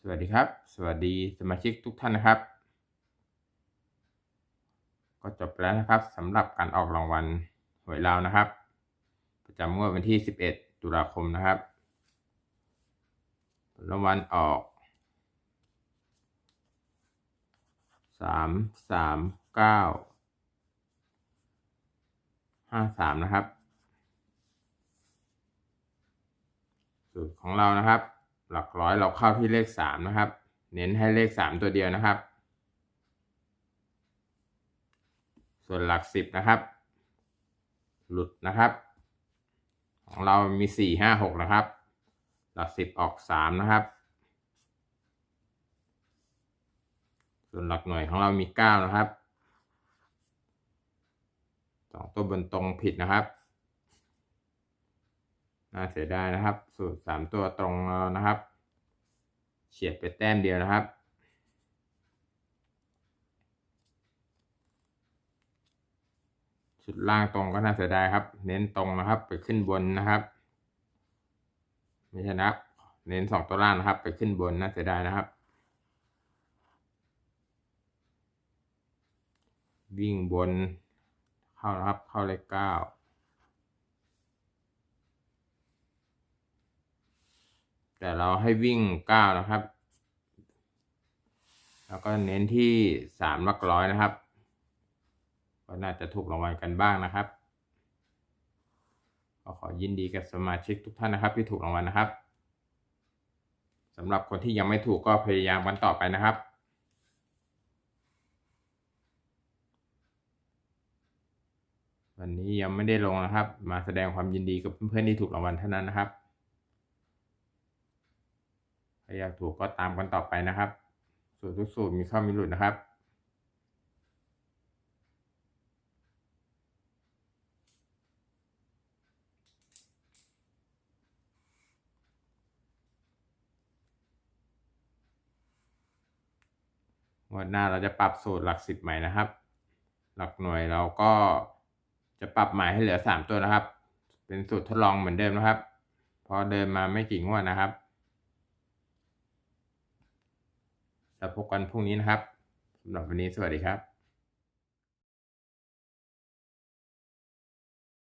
สวัสดีครับ สวัสดีสมาชิกทุกท่านนะครับ ก็จบแล้วนะครับสำหรับการออกรางวัลหวยลาวนะครับ ประจำงวดวันที่ 11 ตุลาคมนะครับรางวัลออกสามสามเก้าห้าสามนะครับ สูตรของเรานะครับ หลักร้อยเราเข้าที่เลขสามนะครับ เน้นให้เลขสามตัวเดียวนะครับ ส่วนหลักสิบนะครับ หลุดนะครับ ของเรามีสี่ห้าหกนะครับ หลักสิบออกสามนะครับ ส่วนหลักหน่วยของเรามีเก้านะครับสองตัวบนตรงผิดนะครับ น่าเสียดายนะครับ สูตรสามตัวตรงเรานะครับเฉียดไปแต้มเดียวนะครับ ชุดล่างตรงก็น่าเสียดายครับ เน้นตรงนะครับ ไปขึ้นบนนะครับไม่ใช่นะครับ เน้นสองตัวล่างนะครับ ไปขึ้นบนน่าเสียดายนะครับวิ่งบนเข้านะครับ เข้าเลขเก้า แต่เราให้วิ่งเก้านะครับ แล้วก็เน้นที่สามหลักร้อยนะครับ ก็น่าจะถูกรางวัลกันบ้างนะครับก็ขอยินดีกับสมาชิกทุกท่านนะครับ ที่ถูกรางวัลนะครับสำหรับคนที่ยังไม่ถูกก็พยายามกันต่อไปนะครับ วันนี้ยังไม่ได้ลงนะครับ มาแสดงความยินดีกับเพื่อนๆที่ถูกรางวัลเท่านั้นนะครับ ถ้าอยากถูกก็ตามกันต่อไปนะครับ สูตรทุกสูตรมีเข้ามีหลุดนะครับงวดหน้าเราจะปรับสูตรหลักสิบใหม่นะครับ หลักหน่วยเราก็จะปรับหม่ให้เหลือสามตัวนะครับ เป็นสูตรทดลองเหมือนเดิมนะครับ พอเดินมาไม่กี่งวดนะครับ แล้วพบกันพรุ่งนี้นะครับสำหรับวันนี้สวัสดีครับ